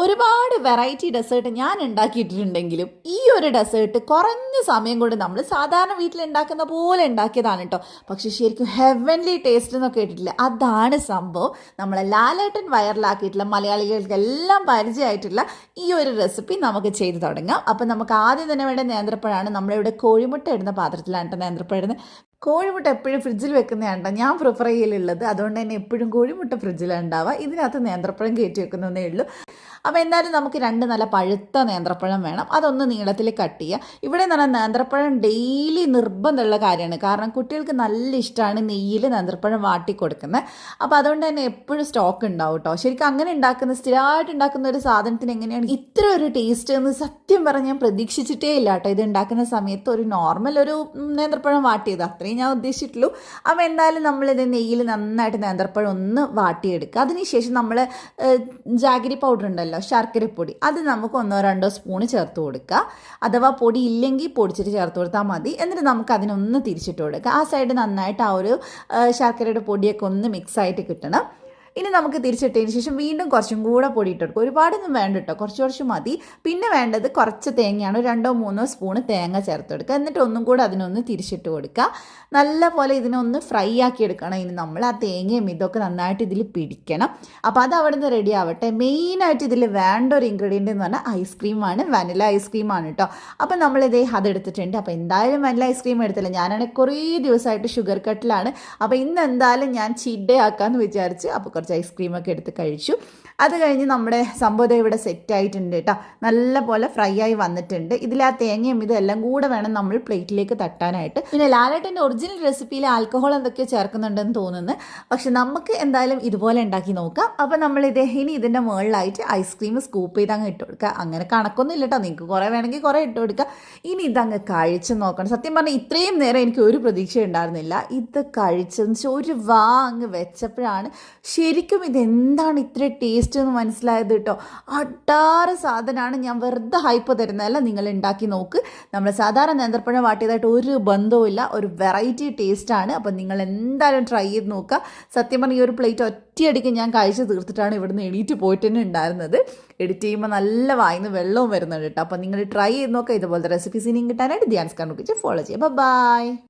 ഒരുപാട് variety desert ഞാൻ ഉണ്ടാക്കിയിട്ടുണ്ടെങ്കിലും ഈ ഒരു ഡെസേർട്ട് കുറഞ്ഞ സമയം കൊണ്ട് നമ്മൾ സാധാരണ വീട്ടിൽ ഉണ്ടാക്കുന്ന പോലെ ഉണ്ടാക്കിയതാണ് കേട്ടോ. പക്ഷെ ശരിക്കും ഹെവൻലി ടേസ്റ്റ് എന്നൊക്കെ കേട്ടിട്ടില്ല? അതാണ് സംഭവം. നമ്മളെ ലാലേട്ടൻ വൈറലാക്കിയിട്ടുള്ള മലയാളികൾക്കെല്ലാം പരിചയമായിട്ടുള്ള ഈ ഒരു റെസിപ്പി നമുക്ക് ചെയ്തു തുടങ്ങാം. അപ്പം നമുക്ക് ആദ്യം തന്നെ വേണ്ട നേന്ത്രപ്പഴമാണ്. നമ്മളിവിടെ കോഴിമുട്ട ഇടുന്ന പാത്രത്തിലാണ് കേട്ടോ നേന്ത്രപ്പഴം കോഴിമുട്ട എപ്പോഴും ഫ്രിഡ്ജിൽ വെക്കുന്നതാണ് ഞാൻ പ്രിഫർ ചെയ്യലുള്ളത്. അതുകൊണ്ട് തന്നെ എപ്പോഴും കോഴിമുട്ട ഫ്രിഡ്ജിലാണ് ഉണ്ടാവുക. ഇതിനകത്ത് നേന്ത്രപ്പഴം കയറ്റി വെക്കുന്നതേ ഉള്ളൂ. അപ്പോൾ എന്തായാലും നമുക്ക് രണ്ട് നല്ല പഴുത്ത നേന്ത്രപ്പഴം വേണം. അതൊന്ന് നീളത്തിൽ കട്ട് ചെയ്യുക ഇവിടെ പറഞ്ഞാൽ നേന്ത്രപ്പഴം ഡെയിലി നിർബന്ധമുള്ള കാര്യമാണ്. കാരണം കുട്ടികൾക്ക് നല്ല ഇഷ്ടമാണ് നെയ്യിൽ നേന്ത്രപ്പഴം വാട്ടി കൊടുക്കുന്നത്. അപ്പോൾ അതുകൊണ്ട് തന്നെ എപ്പോഴും സ്റ്റോക്ക് ഉണ്ടാവും കേട്ടോ ശരിക്കും അങ്ങനെ ഉണ്ടാക്കുന്ന സ്ഥിരമായിട്ട് ഉണ്ടാക്കുന്ന ഒരു സാധനത്തിന് എങ്ങനെയാണ് ഇത്ര ഒരു ടേസ്റ്റ് എന്ന് സത്യം പറഞ്ഞ് ഞാൻ പ്രതീക്ഷിച്ചിട്ടേ ഇല്ല കേട്ടോ ഇത് ഉണ്ടാക്കുന്ന സമയത്ത് ഒരു നോർമൽ ഒരു നേന്ത്രപ്പഴം വാട്ടിയത്. അത്രയും ഞാൻ ഉദ്ദേശിച്ചിട്ടുള്ളൂ. അപ്പോൾ എന്തായാലും നമ്മൾ നമ്മളിത് നെയ്യിൽ നന്നായിട്ട് നേന്ത്രപ്പഴം ഒന്ന് വാട്ടിയെടുക്കുക. അതിനുശേഷം നമ്മൾ ജാഗിരി പൗഡർ ഉണ്ടല്ലോ ശർക്കരപ്പൊടി അത് നമുക്ക് ഒന്നോ രണ്ടോ സ്പൂണ് ചേർത്ത് കൊടുക്കുക. അഥവാ പൊടി ഇല്ലെങ്കിൽ പൊടിച്ചിട്ട് ചേർത്ത് കൊടുത്താൽ മതി. എന്നിട്ട് നമുക്ക് അതിനൊന്ന് തിരിച്ചിട്ട് കൊടുക്കുക. ആ സൈഡ് നന്നായിട്ട് ആ ഒരു ശർക്കരയുടെ പൊടിയൊക്കെ ഒന്ന് മിക്സ് ആയിട്ട് കിട്ടണം. ഇനി നമുക്ക് തിരിച്ചിട്ടതിന് ശേഷം വീണ്ടും കുറച്ചും കൂടെ പൊടി ഇട്ട് കൊടുക്കും. ഒരുപാടൊന്നും വേണ്ട കേട്ടോ കുറച്ച് കുറച്ച് മതി. പിന്നെ വേണ്ടത് കുറച്ച് തേങ്ങയാണ്. രണ്ടോ മൂന്നോ സ്പൂണ് തേങ്ങ ചേർത്ത് കൊടുക്കുക. എന്നിട്ട് ഒന്നും കൂടെ അതിനൊന്ന് തിരിച്ചിട്ട് കൊടുക്കുക. നല്ലപോലെ ഇതിനൊന്ന് ഫ്രൈ ആക്കി എടുക്കണം ഇനി നമ്മൾ. ആ തേങ്ങയും ഇതൊക്കെ നന്നായിട്ട് ഇതിൽ പിടിക്കണം. അപ്പോൾ അത് അവിടെ നിന്ന് റെഡി ആവട്ടെ മെയിനായിട്ട് ഇതിൽ വേണ്ട ഒരു ഇൻഗ്രീഡിയന്റ് എന്ന് പറഞ്ഞാൽ ഐസ്ക്രീമാണ് വാനില ഐസ്ക്രീമാണ് കേട്ടോ അപ്പോൾ നമ്മളിതേ അതെടുത്തിട്ടുണ്ട് അപ്പോൾ എന്തായാലും വനില ഐസ്ക്രീം എടുത്തില്ല. ഞാനാണെങ്കിൽ കുറേ ദിവസമായിട്ട് ഷുഗർ കട്ടിലാണ് അപ്പോൾ ഇന്ന് എന്തായാലും ഞാൻ ചീറ്റ് ഡേ ആക്കാമെന്ന് വിചാരിച്ച് അപ്പോൾ ഐസ്ക്രീമൊക്കെ എടുത്ത് കഴിച്ചു. അത് കഴിഞ്ഞ് നമ്മുടെ സംഭവം ഇവിടെ സെറ്റ് ആയിട്ടുണ്ട് കേട്ടോ. നല്ല പോലെ ഫ്രൈ ആയി വന്നിട്ടുണ്ട്. ഇതിൽ ആ തേങ്ങയും ഇതെല്ലാം കൂടെ വേണം നമ്മൾ പ്ലേറ്റിലേക്ക് തട്ടാനായിട്ട്. പിന്നെ ലാലേട്ടന്റെ ഒറിജിനൽ റെസിപ്പിയിൽ ആൽക്കഹോൾ എന്തൊക്കെയോ ചേർക്കുന്നുണ്ടെന്ന് തോന്നുന്നു. പക്ഷെ നമുക്ക് എന്തായാലും ഇതുപോലെ ഉണ്ടാക്കി നോക്കാം. അപ്പോൾ നമ്മൾ ഇത് ഇനി ഇതിന്റെ മുകളിലായിട്ട് ഐസ്ക്രീം സ്കൂപ്പ് ചെയ്ത് അങ്ങ് ഇട്ട് കൊടുക്കുക. അങ്ങനെ കണക്കൊന്നും ഇല്ല കേട്ടോ. നിങ്ങൾക്ക് കുറേ വേണമെങ്കിൽ കുറേ ഇട്ട് കൊടുക്കുക. ഇനി ഇതങ്ങ് കഴിച്ച് നോക്കണം. സത്യം പറഞ്ഞാൽ ഇത്രയും നേരം എനിക്ക് ഒരു പ്രതീക്ഷ ഉണ്ടായിരുന്നില്ല. ഇത് കഴിച്ചെന്ന് ഒരു വാ അങ്ങ് വെച്ചപ്പോഴാണ് ശരിക്കും ഇതെന്താണ് ഇത്ര ടേസ്റ്റ് എന്ന് മനസ്സിലായത് കേട്ടോ അട്ടാറ് സാധനമാണ് ഞാൻ വെറുതെ ഹൈപ്പ് തരുന്നതല്ല നിങ്ങൾ ഉണ്ടാക്കി നോക്ക്. നമ്മൾ സാധാരണ നേന്ത്രപ്പഴം വാട്ടിയതായിട്ട് ഒരു ബന്ധവുമില്ല ഒരു വെറൈറ്റി ടേസ്റ്റാണ് അപ്പം നിങ്ങൾ എന്തായാലും ട്രൈ ചെയ്ത് നോക്കുക. സത്യം പറഞ്ഞാൽ ഈ ഒരു പ്ലേറ്റ് ഒറ്റയടിക്ക് ഞാൻ കഴിച്ച് തീർത്തിട്ടാണ് ഇവിടുന്ന് എണീറ്റ് പോയിട്ട് തന്നെ ഉണ്ടായിരുന്നത് എഡിറ്റ് ചെയ്യുമ്പോൾ നല്ല വായിന്ന് വെള്ളവും വരുന്നുണ്ട് കേട്ടോ അപ്പം നിങ്ങൾ ട്രൈ ചെയ്ത് നോക്കുക ഇതുപോലത്തെ റെസിപ്പീസ് ഇനിയും കിട്ടാനായിട്ട് ധ്യാൻസ് കാണുക ഫോളോ ചെയ്യുക. ബൈ